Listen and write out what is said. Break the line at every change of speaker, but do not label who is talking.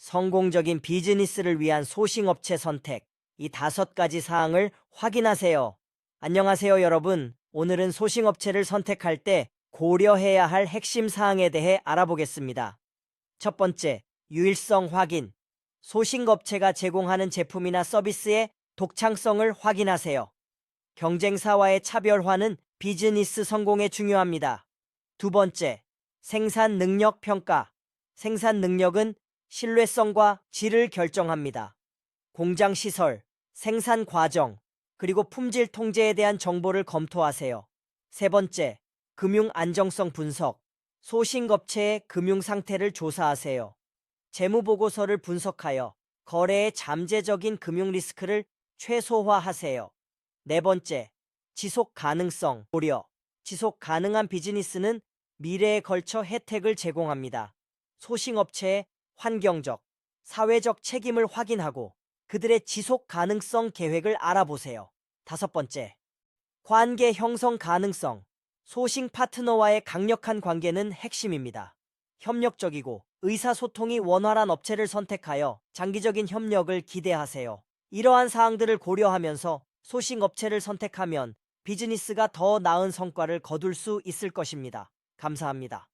성공적인 비즈니스를 위한 소싱업체 선택. 이 다섯 가지 사항을 확인하세요. 안녕하세요, 여러분. 오늘은 소싱업체를 선택할 때 고려해야 할 핵심 사항에 대해 알아보겠습니다. 첫 번째, 유일성 확인. 소싱업체가 제공하는 제품이나 서비스의 독창성을 확인하세요. 경쟁사와의 차별화는 비즈니스 성공에 중요합니다. 두 번째, 생산 능력 평가. 생산 능력은 신뢰성과 질을 결정합니다. 공장 시설, 생산 과정, 그리고 품질 통제에 대한 정보를 검토하세요. 세 번째, 금융 안정성 분석. 소싱업체의 금융 상태를 조사하세요. 재무보고서를 분석하여 거래의 잠재적인 금융 리스크를 최소화하세요. 네 번째, 지속 가능성 고려. 지속 가능한 비즈니스는 미래에 걸쳐 혜택을 제공합니다. 소싱업체의 환경적, 사회적 책임을 확인하고 그들의 지속 가능성 계획을 알아보세요. 다섯 번째, 관계 형성 가능성. 소싱 파트너와의 강력한 관계는 핵심입니다. 협력적이고 의사소통이 원활한 업체를 선택하여 장기적인 협력을 기대하세요. 이러한 사항들을 고려하면서 소싱 업체를 선택하면 비즈니스가 더 나은 성과를 거둘 수 있을 것입니다. 감사합니다.